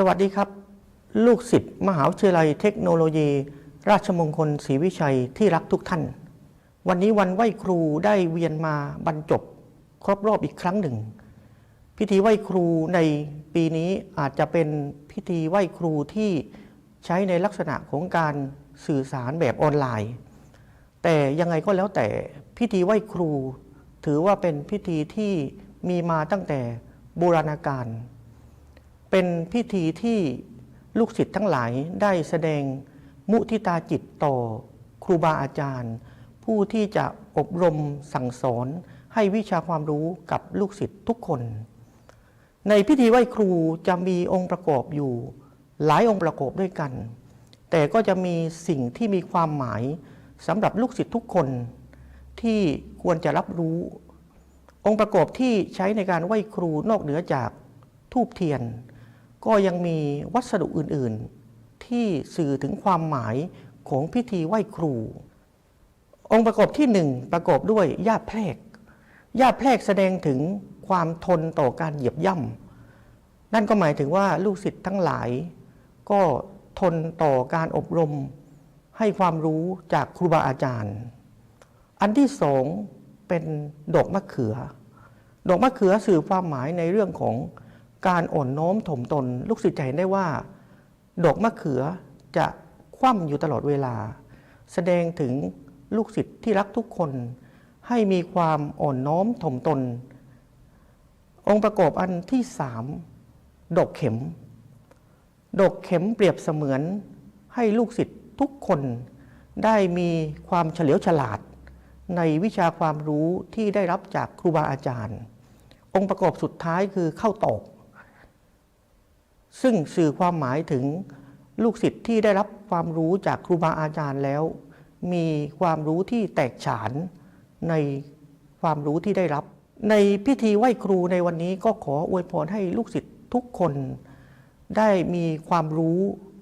สวัสดีครับ ลูกศิษย์มหาวิทยาลัยเทคโนโลยี ราชมงคลศรีวิชัยที่รักทุกท่าน วันนี้วันไหว้ครูได้เวียนมาบรรจบ ครบรอบอีกครั้งหนึ่ง พิธีไหว้ครูในปีนี้อาจจะเป็นพิธีไหว้ครูที่ใช้ในลักษณะของการสื่อสารแบบออนไลน์ แต่ยังไงก็แล้วแต่พิธีไหว้ครู ถือว่าเป็นพิธีที่มีมาตั้งแต่โบราณกาล เป็นพิธีที่ลูกศิษย์ทั้งหลายได้แสดงมุทิตาจิตต่อครูบาอาจารย์ ผู้ที่จะอบรมสั่งสอนให้วิชาความรู้กับลูกศิษย์ทุกคน ในพิธีไหว้ครูจะมีองค์ประกอบอยู่ หลายองค์ประกอบด้วยกัน แต่ก็จะมีสิ่งที่มีความหมายสำหรับลูกศิษย์ทุกคนที่ควรจะรับรู้ องค์ประกอบที่ใช้ในการไหว้ครูนอกเหนือจากทูบเทียน ก็ยังมีวัสดุอื่นๆ ที่สื่อถึงความหมายของพิธีไหว้ครู องค์ประกอบที่หนึ่งประกอบด้วยหญ้าแพรกหญ้าแพรกแสดงถึงความทนต่อการเหยียบย่ำนั่นก็หมายถึงว่าลูกศิษย์ทั้งหลาย ก็ทนต่อการอบรม ให้ความรู้จากครูบาอาจารย์ อันที่สองเป็นดอกมะเขือ ดอกมะเขือสื่อความหมายในเรื่องของ การอ่อนน้อมถ่อมตน ลูกศิษย์จะเห็นได้ว่า ดอกมะเขือจะคว่ำอยู่ตลอดเวลา แสดงถึงลูกศิษย์ที่รักทุกคน ให้มีความอ่อนน้อมถ่อมตน องค์ประกอบอันที่สามดอกเข็ม ดอกเข็มเปรียบเสมือนให้ลูกศิษย์ทุกคนได้มีความเฉลียวฉลาด ในวิชาความรู้ที่ได้รับจากครูบาอาจารย์ องค์ประกอบสุดท้ายคือเข้าตอก ซึ่งสื่อความหมายถึงลูกศิษย์ที่ได้รับความรู้จากครูบาอาจารย์แล้ว มีความรู้ที่แตกฉานในความรู้ที่ได้รับ ในพิธีไหว้ครูในวันนี้ก็ขออวยพรให้ลูกศิษย์ทุกคน ได้มีความรู้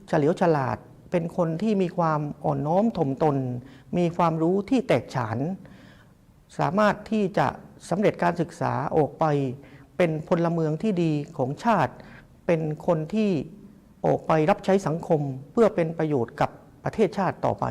เฉลียวฉลาด เป็นคนที่มีความอ่อนน้อมถ่อมตน มีความรู้ที่แตกฉาน สามารถที่จะสำเร็จการศึกษาออกไป เป็นพลเมืองที่ดีของชาติ เป็นคนที่ออกไปรับใช้สังคมเพื่อเป็นประโยชน์กับประเทศชาติต่อไป